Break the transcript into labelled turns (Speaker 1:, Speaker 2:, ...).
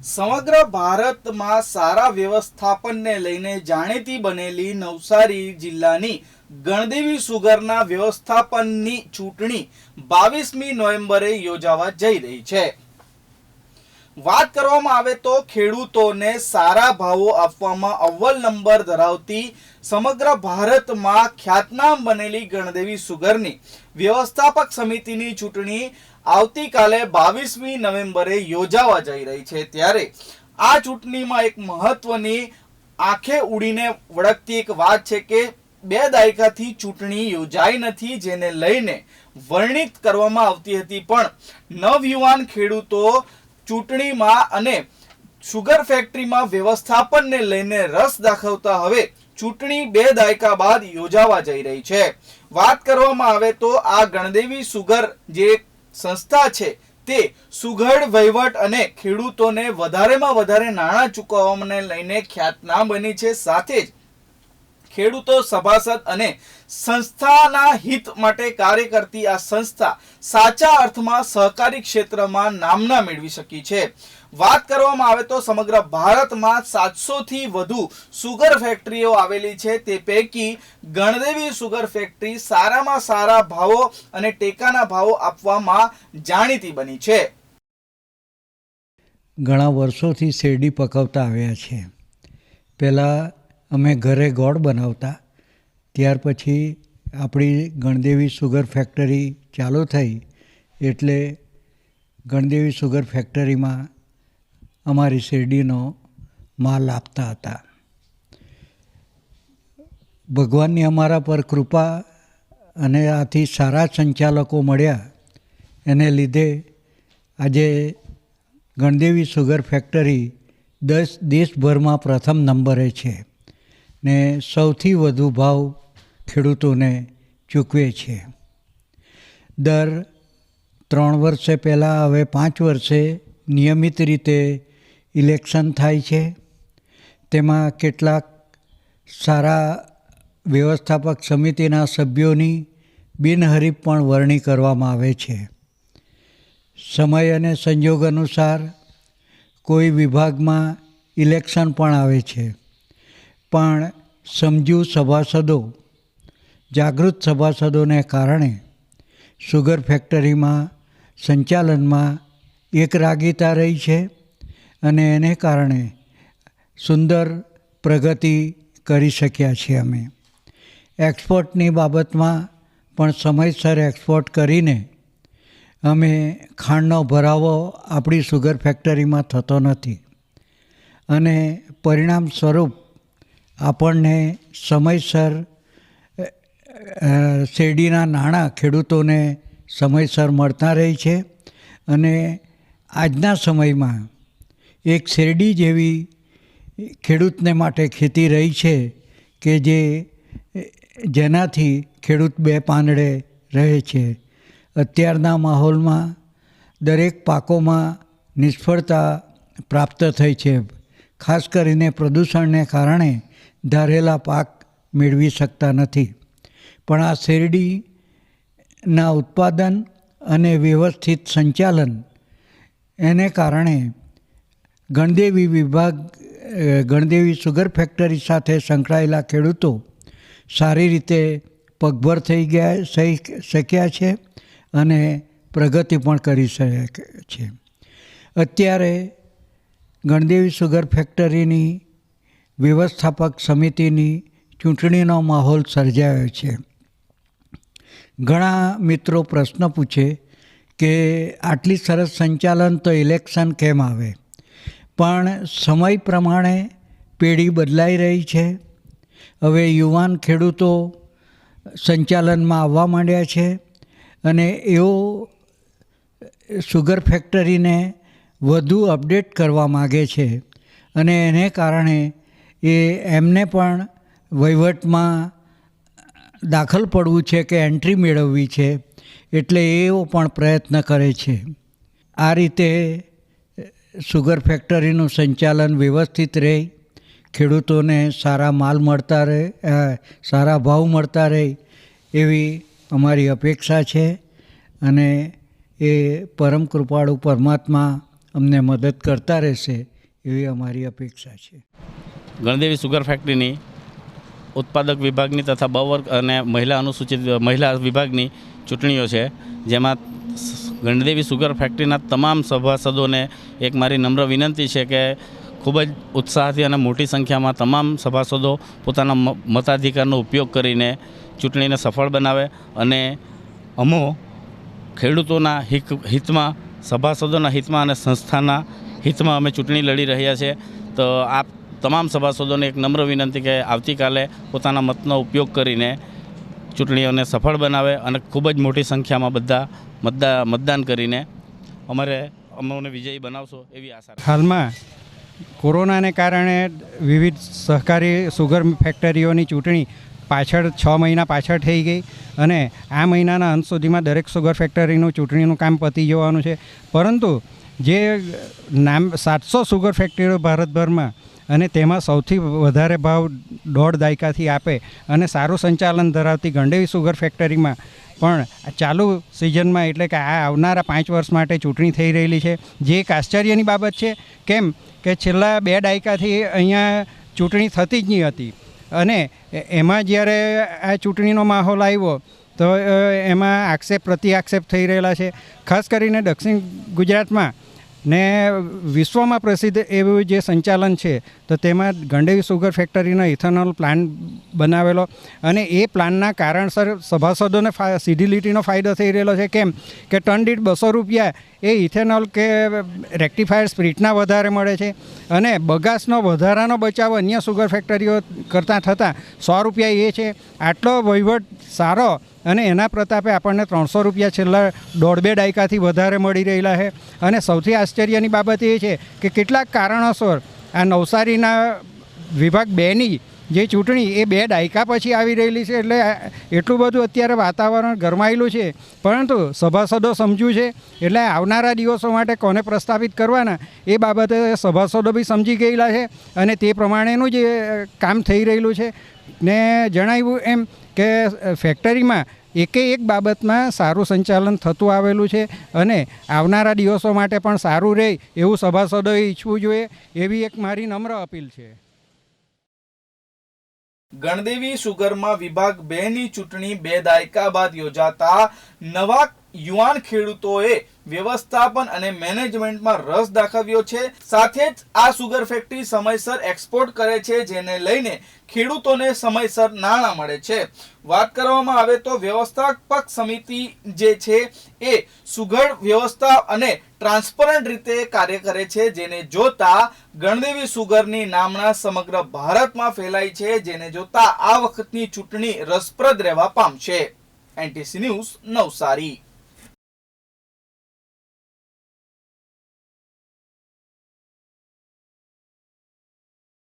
Speaker 1: સમગ્ર ભારતમાં સારા વ્યવસ્થાપનને લઈને જાણીતી બનેલી નવસારી જિલ્લાની ગણદેવી સુગરના વ્યવસ્થાપનની ચૂંટણી બાવીસમી નવેમ્બરે યોજાવા જઈ રહી છે. વાત કરવામાં આવે તો ખેડૂતોને સારા ભાવો આપવામાં અવ્વલ નંબર ધરાવતી સમગ્ર ભારતમાં ખ્યાતનામ બનેલી ગણદેવી સુગરની વ્યવસ્થાપક સમિતિની ચૂંટણી આવતીકાલે બાવીસમી નવેમ્બરે યોજાવા જઈ રહી છે. ત્યારે આ ચૂંટણીમાં એક મહત્વની આંખે ઉડીને વળગતી એક વાત છે કે બે દાયકાથી ચૂંટણી યોજાઈ નથી, જેને લઈને વર્ણિત કરવામાં આવતી હતી. પણ નવયુવાન ખેડૂતો ચૂંટણીમાં અને સુગર ફેક્ટરીમાં વ્યવસ્થાપનને લઈને રસ દાખવતા હવે ચૂંટણી બે દાયકા બાદ યોજાવા જઈ રહી છે. વાત કરવામાં આવે તો આ ગણદેવી સુગર જે સંસ્થા છે તે સુઘડ, વહીવટ અને ખેડૂતોને વધારેમાં વધારે નાણાં ચૂકવવાને લઈને ખ્યાતનામ બની છે. સાથે જ ખેડૂતો, સભાસદ અને સંસ્થાના હિત માટે કાર્ય કરતી આ સંસ્થા સાચા અર્થમાં સહકારી ક્ષેત્રમાં નામના મેળવી શકી છે. વાત કરવામાં આવે તો સમગ્ર ભારતમાં સાતસો થી વધુ સુગર ફેક્ટરીઓ આવેલી છે. તે પૈકી ગણદેવી સુગર ફેક્ટરી સારામાં સારા ભાવો અને ટેકાના ભાવો આપવામાં જાણીતી બની છે.
Speaker 2: ઘણા વર્ષોથી શેરડી પકવતા આવ્યા છે. પહેલાં અમે ઘરે ગોળ બનાવતા. ત્યાર પછી આપણી ગણદેવી સુગર ફેક્ટરી ચાલુ થઈ એટલે ગણદેવી સુગર ફેક્ટરીમાં અમારી શેરડીનો માલ આપતા હતા. ભગવાનની અમારા પર કૃપા અને આથી સારા સંચાલકો મળ્યા. એને લીધે આજે ગણદેવી સુગર ફેક્ટરી દસ દેશભરમાં પ્રથમ નંબરે છે. ને સૌથી વધુ ભાવ ખેડૂતોને ચૂકવે છે. દર ત્રણ વર્ષે પહેલાં, હવે પાંચ વર્ષે નિયમિત રીતે ઇલેક્શન થાય છે. તેમાં કેટલાક સારા વ્યવસ્થાપક સમિતિના સભ્યોની બિનહરીફ પણ વરણી કરવામાં આવે છે. સમય અને સંજોગ અનુસાર કોઈ વિભાગમાં ઇલેક્શન પણ આવે છે. પણ સમજુ સભાસદો, જાગૃત સભાસદોને કારણે સુગર ફેક્ટરીમાં સંચાલનમાં એકરાગીતા રહી છે અને એને કારણે સુંદર પ્રગતિ કરી શક્યા છીએ અમે. એક્સપોર્ટની બાબતમાં પણ સમયસર એક્સપોર્ટ કરીને અમે ખાંડનો ભરાવો આપણી સુગર ફેક્ટરીમાં થતો નથી. અને પરિણામ સ્વરૂપ આપણને સમયસર શેરડીના નાણાં ખેડૂતોને સમયસર મળતા રહે છે અને આજના સમયમાં એક શેરડી જેવી ખેડૂતને માટે ખેતી રહી છે કે જે જેનાથી ખેડૂત બે પાંદડે રહે છે. અત્યારના માહોલમાં દરેક પાકોમાં નિષ્ફળતા પ્રાપ્ત થઈ છે. ખાસ કરીને પ્રદૂષણને કારણે ધારેલા પાક મેળવી શકતા નથી. પણ આ શેરડીના ઉત્પાદન અને વ્યવસ્થિત સંચાલન એને કારણે ગણદેવી વિભાગ ગણદેવી સુગર ફેક્ટરી સાથે સંકળાયેલા ખેડૂતો સારી રીતે પગભર થઈ ગયા શક્યા છે અને પ્રગતિ પણ કરી શકે છે. અત્યારે ગણદેવી સુગર ફેક્ટરીની વ્યવસ્થાપક સમિતિની ચૂંટણીનો માહોલ સર્જાયો છે. ઘણા મિત્રો પ્રશ્ન પૂછે કે આટલી સરસ સંચાલન તો ઇલેક્શન કેમ આવે? પણ સમય પ્રમાણે પેઢી બદલાઈ રહી છે. હવે યુવાન ખેડૂતો સંચાલનમાં આવવા માંડ્યા છે અને એઓ સુગર ફેક્ટરીને વધુ અપડેટ કરવા માગે છે અને એને કારણે એ એમને પણ વહીવટમાં દાખલ પડવું છે કે એન્ટ્રી મેળવવી છે એટલે એઓ પણ પ્રયત્ન કરે છે. આ રીતે સુગર ફેક્ટરીનું સંચાલન વ્યવસ્થિત રહે, ખેડૂતોને સારા માલ મળતા રહે સારા ભાવ મળતા રહે એવી અમારી અપેક્ષા છે અને એ પરમ કૃપાળુ પરમાત્મા અમને મદદ કરતા રહેશે એવી અમારી અપેક્ષા છે.
Speaker 3: ગણદેવી સુગર ફેક્ટરીની ઉત્પાદક વિભાગની તથા બ વર્ગ અને મહિલા અનુસૂચિત, મહિલા વિભાગની ચૂંટણીઓ છે, જેમાં ગણદેવી સુગર ફેક્ટરીના તમામ સભાસદોને એક મારી નમ્ર વિનંતી છે કે ખૂબ જ ઉત્સાહથી અને મોટી સંખ્યામાં તમામ સભાસદો પોતાના મતાધિકારનો ઉપયોગ કરીને ચૂંટણીને સફળ બનાવે અને અમો ખેડૂતોના હિત હિતમાં, સભાસદોના હિતમાં અને સંસ્થાના હિતમાં અમે ચૂંટણી લડી રહ્યા છીએ તો આપ તમામ સભાસદોને એક નમ્ર વિનંતી કે આવતીકાલે પોતાના મતનો ઉપયોગ કરીને ચૂંટણીઓને સફળ બનાવે અને ખૂબ જ મોટી સંખ્યામાં બધા મતદા, મતદાન કરીને અમારે, અમને વિજયી બનાવશો એવી આશા
Speaker 4: હાલમાં કોરોનાને કારણે વિવિધ સહકારી સુગર ફેક્ટરીઓની ચૂંટણી પાછળ છ મહિના પાછળ થઈ ગઈ અને આ મહિનાના અંત સુધીમાં દરેક સુગર ફેક્ટરીનું ચૂંટણીનું કામ પતી જવાનું છે. પરંતુ જે નામ સાતસો સુગર ફેક્ટરીઓ ભારતભરમાં અને તેમાં સૌથી વધારે ભાવ દોઢ દાયકાથી આપે અને સારું સંચાલન ધરાવતી ગંડેવી સુગર ફેક્ટરીમાં પણ ચાલુ સિઝનમાં એટલે કે આ આવનારા પાંચ વર્ષ માટે ચૂંટણી થઈ રહેલી છે. જે એક આશ્ચર્યની બાબત છે, કેમ કે છેલ્લા બે દાયકાથી અહીંયા ચૂંટણી થતી જ નહીં હતી. અને એમાં જ્યારે આ ચૂંટણીનો માહોલ આવ્યો, તો એમાં આક્ષેપ પ્રતિ આક્ષેપ થઈ રહેલા છે. ખાસ કરીને દક્ષિણ ગુજરાતમાં ને વિશ્વમાં પ્રસિદ્ધ એવું જે સંચાલન છે, તો તેમાં ગંડેવી સુગર ફેક્ટરીનો ઇથેનોલ પ્લાન્ટ બનાવેલો અને એ પ્લાનના કારણસર સભાસદોને સીધી ફાયદો થઈ રહેલો છે. કેમ કે ટન દીઠ બસો રૂપિયા એ ઇથેનોલ કે રેક્ટિફાયર સ્પ્રિટના વધારે મળે છે અને બગાસનો વધારાનો બચાવ અન્ય સુગર ફેક્ટરીઓ કરતાં થતાં સો રૂપિયા એ છે. આટલો વહીવટ સારો અને એના પ્રતાપે આપણને ત્રણસો રૂપિયા છેલ્લા દોઢ બે દાયકાથી વધારે મળી રહેલા છે. અને સૌથી આશ્ચર્યની બાબત એ છે કે કેટલાક કારણોસર આ નવસારીના વિભાગ બેની જે ચૂંટણી એ બે દાયકા પછી આવી રહેલી છે એટલે એટલું બધું અત્યારે વાતાવરણ ગરમાયેલું છે. પરંતુ સભાસદો સમજ્યું છે એટલે આવનારા દિવસો માટે કોને પ્રસ્થાપિત કરવાના એ બાબતે સભાસદો બી સમજી ગયેલા છે અને તે પ્રમાણેનું જ કામ થઈ રહેલું છે. ને જણાવ્યું એમ કે ફેક્ટરીમાં એકે એક બાબતમાં સારું સંચાલન થતું આવેલું છે અને આવનારા દિવસો માટે પણ સારું રહે એવું સભાસદોએ ઈચ્છવું જોઈએ, એવી એક મારી નમ્ર અપીલ છે.
Speaker 1: ગણદેવી સુગરમાં વિભાગ બે ની ચૂંટણી બે દાયકા બાદ યોજાતા નવા યુવાન ખેડૂતોએ વ્યવસ્થાપન અને મેનેજમેન્ટમાં રસ દાખવ્યો છે. સાથે જ આ સુગર ફેક્ટરી સમયસર એક્સપોર્ટ કરે છે, જેને લઈને ખેડૂતોને સમયસર નાણાં મળે છે. વાત કરવામાં આવે તો વ્યવસ્થાપક સમિતિ જે છે એ સુઘડ વ્યવસ્થા અને ટ્રાન્સપરન્ટ રીતે કાર્ય કરે છે, જેને જોતા ગણદેવી સુગરની નામના સમગ્ર ભારતમાં ફેલાઈ છે, જેને જોતા આ વખતની ચૂંટણી રસપ્રદ રહેવા પામશે. NTC news Navsari.